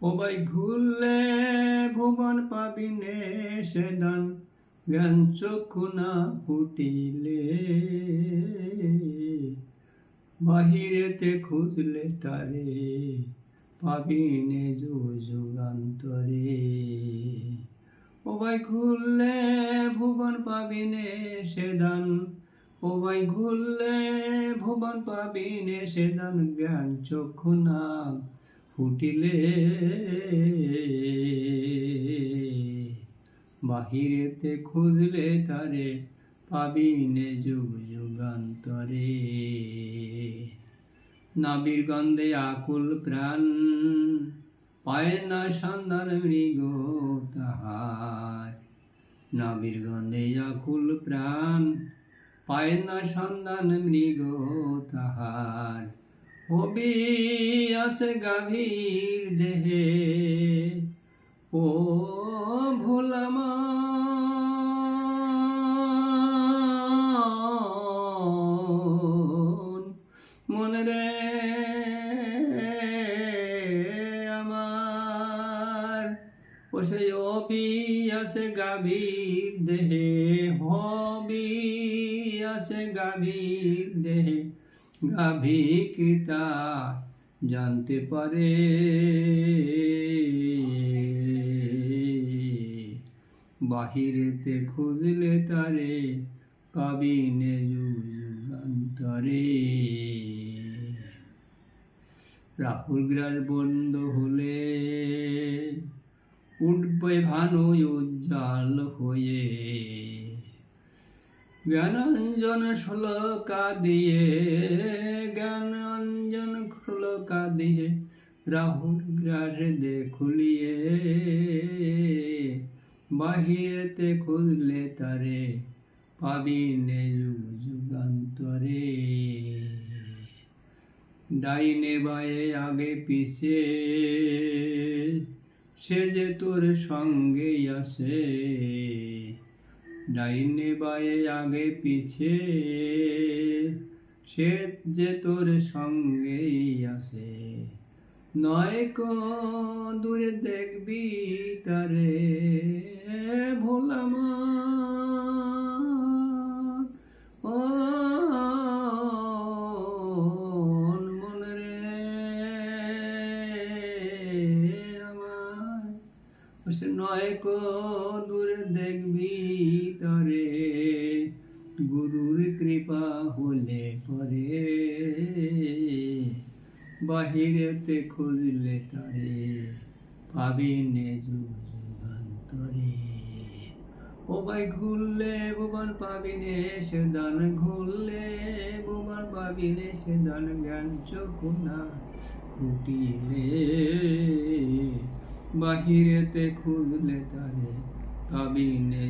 ও ভাই ঘুরলে ভুবন পাবি নে সেদান জ্ঞান চক্ষু না ফুটিলে বাহিরেতে খুঁজলে তারে পাবি নে যুগ যুগান্তরে ও ভাই ঘুরলে ভুবন পাবি নে সেদান ও ভাই ঘুরলে ভুবন পাবি নে সেদান জ্ঞান চক্ষু না ফুটিলে। বাহিরেতে খুঁজলে তারে পাবি নে যুগ যুগান্তরে। নাবির গন্ধে আকুল প্রাণ, পায় না সন্ধান মৃগ তাহার। নাবির গন্ধে আকুল প্রাণ পায় না সন্ধান মৃগ তাহার। হবি আসে গাভীর দেহে। ও ভোলামা মনে আমার। ও সেই অবি আছে গাভীর দেহে। হবি আছে গাভীর দেহে গাভিকিতা জানতে পারে। বাহিরেতে খুঁজলে তারে পাবি নে যুগান্তরে। রাহুল গ্রাস বন্ধ হলে, উঠবে ভানু উজ্জ্বল হয়ে। জ্ঞানাঞ্জন শ্লোকা দিয়ে, জ্ঞানাঞ্জন শ্লোকা দিয়ে রাহুল গ্রাসে দেখুলিয়ে, বাহিরেতে খুঁজলে তারে পাবি নে যুগান্তরে। ডাইনে বায়ে আগে পিছে, সে যে তোর সঙ্গে আসে ডাইনে বায়ে আগে পিছে সে যে তোর সঙ্গেই আসে। নয় ক দূরে দেখবি তারে ভোলাম নয় কো দূরে দেখবি তারে। গুরুর কৃপা হলে পরে। বাহিরেতে খুঁজলে তারে, পাবি নে যুগান্তরে। ও ভাই ঘুরলে ভুবন পাবি নে, সে দান ঘুরলে ভুবন পাবি নে, সে দান জ্ঞান চকুনা ফুটিলে। বাহিরেতে খুঁজলে তারে পাবি নে